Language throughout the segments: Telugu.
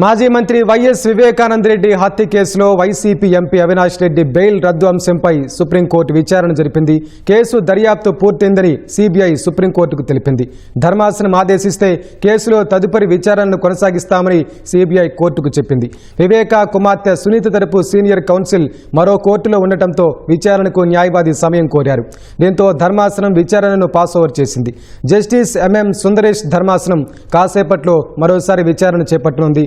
మాజీ మంత్రి వైఎస్ వివేకానంద రెడ్డి హత్య కేసులో YCP MP Avinash Reddy bail రద్దు అంశంపై సుప్రీంకోర్టు విచారణ జరిపింది. కేసు దర్యాప్తు పూర్తయిందని సిబిఐ సుప్రీంకోర్టుకు తెలిపింది. ధర్మాసనం ఆదేశిస్తే కేసులో తదుపరి విచారణను కొనసాగిస్తామని సిబిఐ కోర్టుకు చెప్పింది. వివేక కుమార్తె సునీత తరపు సీనియర్ కౌన్సిల్ మరో కోర్టులో ఉండటంతో విచారణకు న్యాయవాది సమయం కోరారు. దీంతో ధర్మాసనం విచారణను పాస్ ఓవర్ చేసింది. జస్టిస్ ఎంఎం సుందరేష్ ధర్మాసనం కాసేపట్లో మరోసారి విచారణ చేపట్టనుంది.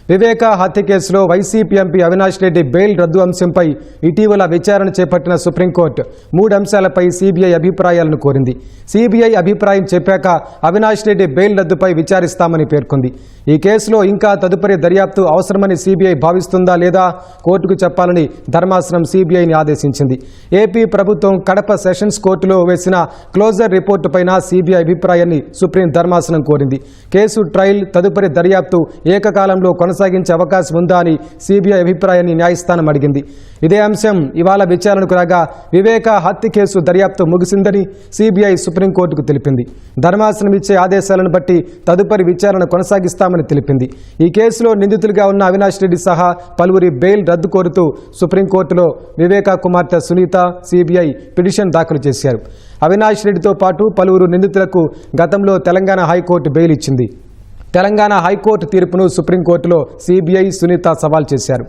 వివేక హత్య కేసులో YCP MP Avinash Reddy bail రద్దు అంశంపై ఇటీవల విచారణ చేపట్టిన సుప్రీంకోర్టు మూడు అంశాలపై సీబీఐ అభిప్రాయాలను కోరింది. సీబీఐ అభిప్రాయం చెప్పాక అవినాష్ రెడ్డి బెయిల్ రద్దుపై విచారిస్తామని పేర్కొంది. ఈ కేసులో ఇంకా తదుపరి దర్యాప్తు అవసరమని సీబీఐ భావిస్తుందా లేదా కోర్టుకు చెప్పాలని ధర్మాసనం సీబీఐని ఆదేశించింది. ఏపీ ప్రభుత్వం కడప సెషన్స్ కోర్టులో వేసిన క్లోజర్ రిపోర్టు పైన అభిప్రాయాన్ని సుప్రీం ధర్మాసనం కోరింది. కేసు ట్రయల్ తదుపరి దర్యాప్తు ఏకకాలంలో కొనసాగించే అవకాశం ఉందా అని సిబిఐ అభిప్రాయాన్ని న్యాయస్థానం అడిగింది. ఇదే అంశం ఇవాళ విచారణకు రాగా వివేక హత్య కేసు దర్యాప్తు ముగిసిందని సిబిఐ సుప్రీంకోర్టుకు తెలిపింది. ధర్మాసనం ఇచ్చే ఆదేశాలను బట్టి తదుపరి విచారణ కొనసాగిస్తామని తెలిపింది. ఈ కేసులో నిందితులుగా ఉన్న అవినాష్ రెడ్డి సహా పలువురి బెయిల్ రద్దు కోరుతూ సుప్రీంకోర్టులో వివేక కుమార్తె సునీత సిబిఐ పిటిషన్ దాఖలు చేశారు. అవినాష్ రెడ్డితో పాటు పలువురు నిందితులకు గతంలో తెలంగాణ హైకోర్టు బెయిల్ ఇచ్చింది. తెలంగాణ హైకోర్టు తీర్పును సుప్రీంకోర్టులో సిబిఐ సునీత సవాల్ చేశారు.